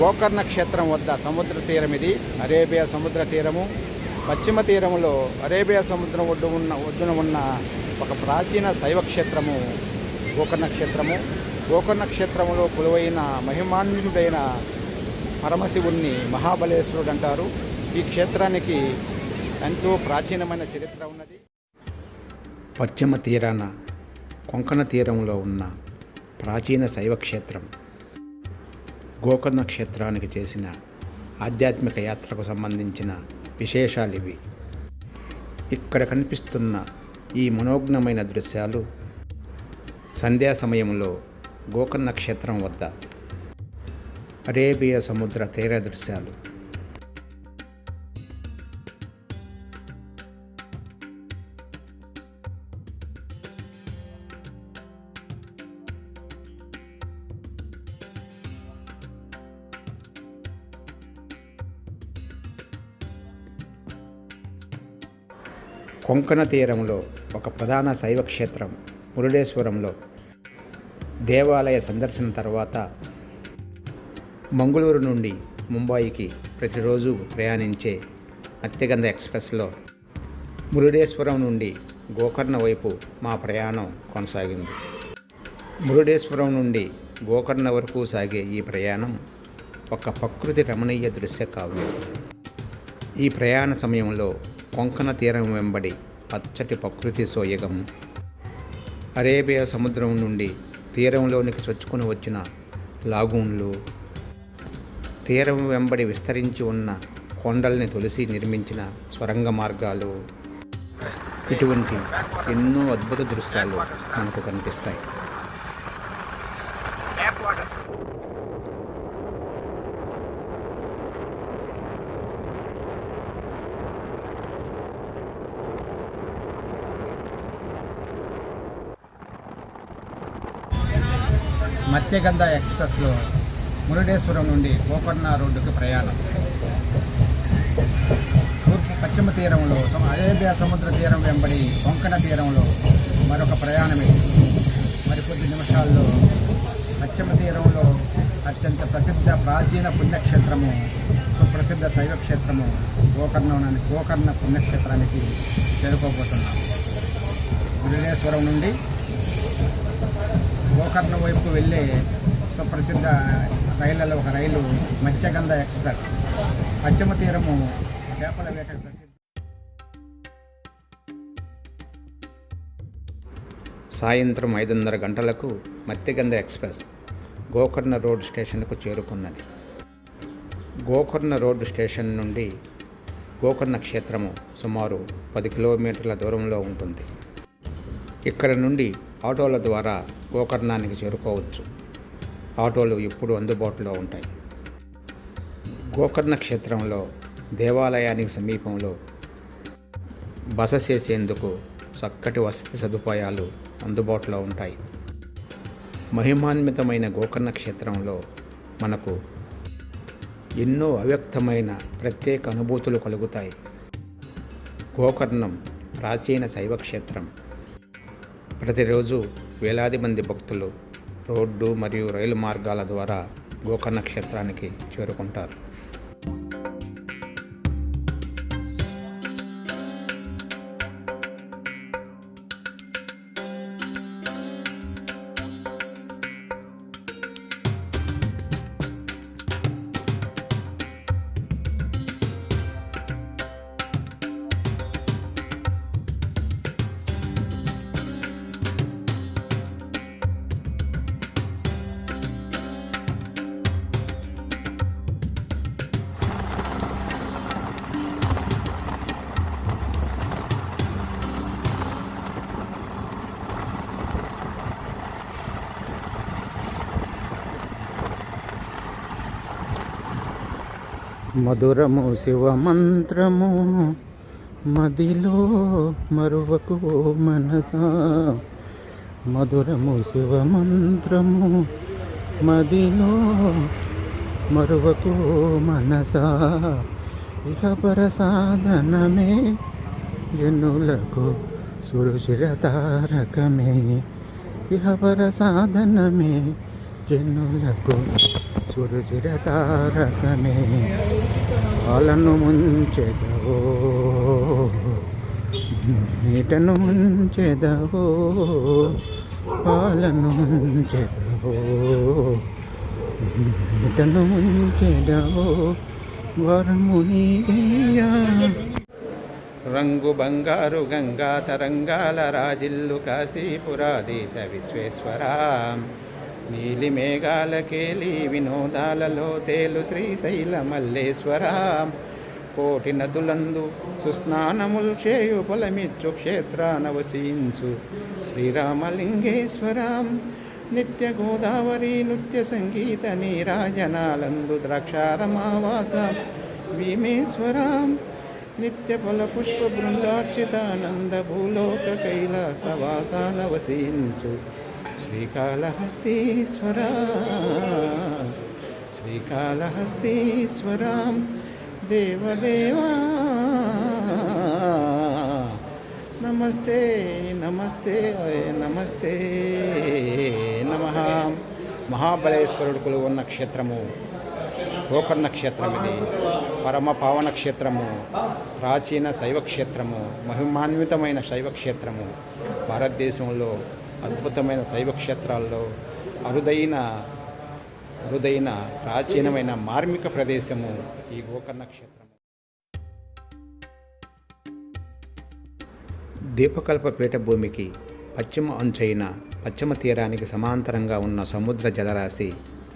గోకర్ణ క్షేత్రం వద్ద సముద్ర తీరం ఇది అరేబియా సముద్ర తీరము. పశ్చిమ తీరములో అరేబియా సముద్రం ఒడ్డు ఉన్న ఒడ్డున ఉన్న ఒక ప్రాచీన శైవ క్షేత్రము గోకర్ణ క్షేత్రము. గోకర్ణ క్షేత్రంలో కొలువైన మహిమాన్వితుడైన పరమశివుణ్ణి మహాబలేశ్వరుడు అంటారు. ఈ క్షేత్రానికి ఎంతో ప్రాచీనమైన చరిత్ర ఉన్నది. పశ్చిమ తీరాన కొంకణ తీరంలో ఉన్న ప్రాచీన శైవ క్షేత్రం. గోకర్ణ క్షేత్రానికి చేసిన ఆధ్యాత్మిక యాత్రకు సంబంధించిన విశేషాలు ఇవి. ఇక్కడ కనిపిస్తున్న ఈ మనోజ్ఞమైన దృశ్యాలు సంధ్యా సమయంలో గోకర్ణ క్షేత్రం వద్ద అరేబియా సముద్ర తీర దృశ్యాలు. కొంకణ తీరంలో ఒక ప్రధాన శైవ క్షేత్రం మురుడేశ్వరంలో. దేవాలయ సందర్శన తర్వాత మంగళూరు నుండి ముంబాయికి ప్రతిరోజు ప్రయాణించే అత్యగంధ ఎక్స్ప్రెస్లో మురుడేశ్వరం నుండి గోకర్ణ వైపు మా ప్రయాణం కొనసాగింది. మురుడేశ్వరం నుండి గోకర్ణ వరకు సాగే ఈ ప్రయాణం ఒక ప్రకృతి రమణీయ దృశ్య కావ్యం. ఈ ప్రయాణ సమయంలో కొంకణ తీరం వెంబడి పచ్చటి ప్రకృతి సోయగం. అరేబియా సముద్రం నుండి తీరంలోనికి చొచ్చుకుని వచ్చిన లాగూన్లు తీరం వెంబడి విస్తరించి ఉన్న కొండల్ని తొలిసి నిర్మించిన స్వరంగ మార్గాలు. ఇటువంటి ఎన్నో అద్భుత దృశ్యాలు మనకు కనిపిస్తాయి. మత్స్యగంధ ఎక్స్ప్రెస్లో మురుడేశ్వరం నుండి గోకర్ణ రోడ్డుకు ప్రయాణం. తూర్పు పశ్చిమ తీరంలో అయోధ్య అరేబియా సముద్ర తీరం వెంబడి కొంకణ తీరంలో మరొక ప్రయాణం ఇది నిమిషాల్లో పశ్చిమ తీరంలో అత్యంత ప్రసిద్ధ ప్రాచీన పుణ్యక్షేత్రము సుప్రసిద్ధ శైవక్షేత్రము గోకర్ణ గోకర్ణ పుణ్యక్షేత్రానికి చేరుకోబోతున్నాం. మురుడేశ్వరం నుండి గోకర్ణ వైపు వెళ్ళే సుప్రసిద్ధ రైళ్ళలో ఒక రైలు మత్స్యగంధ ఎక్స్ప్రెస్. పశ్చిమ తీరము చేపల వేట ప్రసిద్ధి సాయంత్రం ఐదున్నర గంటలకు మత్స్యగంధ ఎక్స్ప్రెస్ గోకర్ణ రోడ్ స్టేషన్కు చేరుకున్నది. గోకర్ణ రోడ్ స్టేషన్ నుండి గోకర్ణ క్షేత్రము సుమారు పది కిలోమీటర్ల దూరంలో ఉంటుంది. ఇక్కడ నుండి ఆటోల ద్వారా గోకర్ణానికి చేరుకోవచ్చు. ఆటోలు ఎప్పుడు అందుబాటులో ఉంటాయి. గోకర్ణ క్షేత్రంలో దేవాలయానికి సమీపంలో బస చేసేందుకు చక్కటి వసతి సదుపాయాలు అందుబాటులో ఉంటాయి. మహిమాన్వితమైన గోకర్ణ క్షేత్రంలో మనకు ఎన్నో అవ్యక్తమైన ప్రత్యేక అనుభూతులు కలుగుతాయి. గోకర్ణం ప్రాచీన శైవ క్షేత్రం. ప్రతిరోజు వేలాది మంది భక్తులు రోడ్డు మరియు రైలు మార్గాల ద్వారా గోకర్ణ క్షేత్రానికి చేరుకుంటారు. మధురము శివ మంత్రము మదిలో మరువకు మనస. మధురము శివ మంత్రము మదిలో మరువకు మనస. ఇహ సాధనమే జనులకు సురుచిర తారకమే. సాధనమే ప్రసాదనమే జనులకు సురుచిర తారకమే పాలను ముంచెదవో. నీటను ముంచెదవో. పాలను ముంచెదవో. నీటను ముంచెదవో. వరమునియా రంగు బంగారు గంగా తరంగాల రాజిల్లు కాశీపురాదేశ విశ్వేశ్వరా. నీలి మేఘాల కేలి వినోదాలలో తేలు శ్రీశైల మల్లేశ్వర. కోటి నదులందు సుస్నానముల్ చేయు పొలమిచ్చు క్షేత్రాన క్షేత్రానవసించు శ్రీరామలింగేశ్వరం. నిత్య గోదావరి నృత్య సంగీత నీరాజనాలందు ద్రాక్షారమావాస భీమేశ్వరం. నిత్య ఫల పుష్ప బృందార్చితానంద భూలోక కైలాసవాసాన వసించు శ్రీకాళహస్తీశ్వర. శ్రీకాళహస్తీశ్వరాం దేవదేవా. నమస్తే నమస్తే నమస్తే నమ. మహాబలేశ్వరుడు కొలువు ఉన్న క్షేత్రము గోకర్ణ క్షేత్రం ఇది. పరమ పావన క్షేత్రము ప్రాచీన శైవ క్షేత్రము మహిమాన్వితమైన శైవ క్షేత్రము. భారతదేశంలో అద్భుతమైన శైవ క్షేత్రాల్లో అరుదైన అరుదైన ప్రాచీనమైన మార్మిక ప్రదేశము ఈ గోకర్ణ క్షేత్రం దీపకల్ప పీఠభూమికి పశ్చిమ అంచైన పశ్చిమ తీరానికి సమాంతరంగా ఉన్న సముద్ర జలరాశి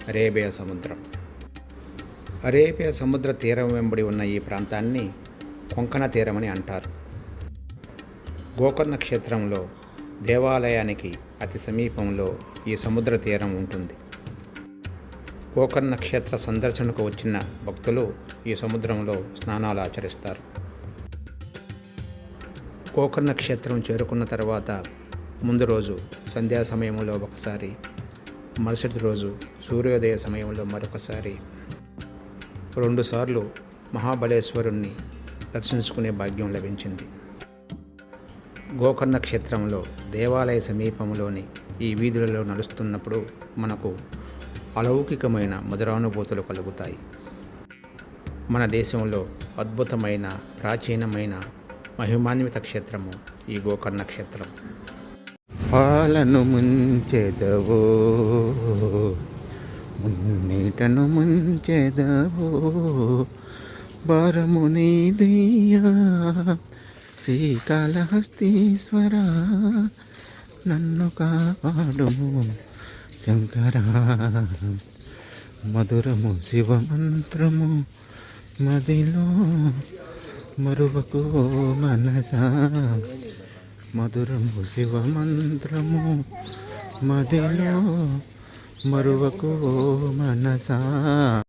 అరేబియా సముద్రం. అరేబియా సముద్ర తీరం వెంబడి ఉన్న ఈ ప్రాంతాన్ని కొంకణ తీరమని అంటారు. గోకర్ణ క్షేత్రంలో దేవాలయానికి అతి సమీపంలో ఈ సముద్ర తీరం ఉంటుంది. గోకర్ణ క్షేత్ర సందర్శనకు వచ్చిన భక్తులు ఈ సముద్రంలో స్నానాలు ఆచరిస్తారు. గోకర్ణ క్షేత్రం చేరుకున్న తర్వాత ముందు రోజు సంధ్యా సమయంలో ఒకసారి మరుసటి రోజు సూర్యోదయ సమయంలో మరొకసారి రెండుసార్లు మహాబలేశ్వరుణ్ణి దర్శించుకునే భాగ్యం లభించింది. గోకర్ణ క్షేత్రంలో దేవాలయ సమీపంలోని ఈ వీధులలో నడుస్తున్నప్పుడు మనకు అలౌకికమైన మధురానుభూతులు కలుగుతాయి. మన దేశంలో అద్భుతమైన ప్రాచీనమైన మహిమాన్విత క్షేత్రము ఈ గోకర్ణ క్షేత్రం. పాలను ముంచెదవో మున్నీటను ముంచెదవో భారము నీదయ్యా శ్రీకాళహస్తీశ్వర నన్ను కాపాడు శంకర. మధురము శివమంత్రము మదిలో మరువకు మనస. మధురము శివమంత్రము మదిలో మరువకు మనసా.